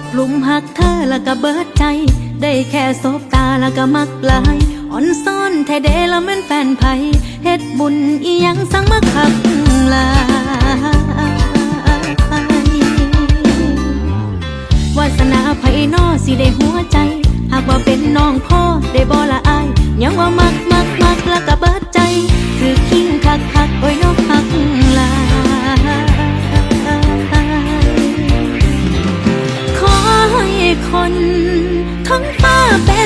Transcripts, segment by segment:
บหลุมหักเธอแล้วก็เบิดใจ ได้แค่สบตาแล้วก็มักลายอ่อนซ่อนแท้เดแล้วม่นแฟนไผเฮ็ดบุญอียังสั่งมาคักลายวาสนาไผนอสิได้หัวใจ หากว่าเป็นน้องพ่อได้บ่ละอายยังว่ามักมักมัก คนทั้งฟ้าเป็น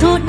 thôi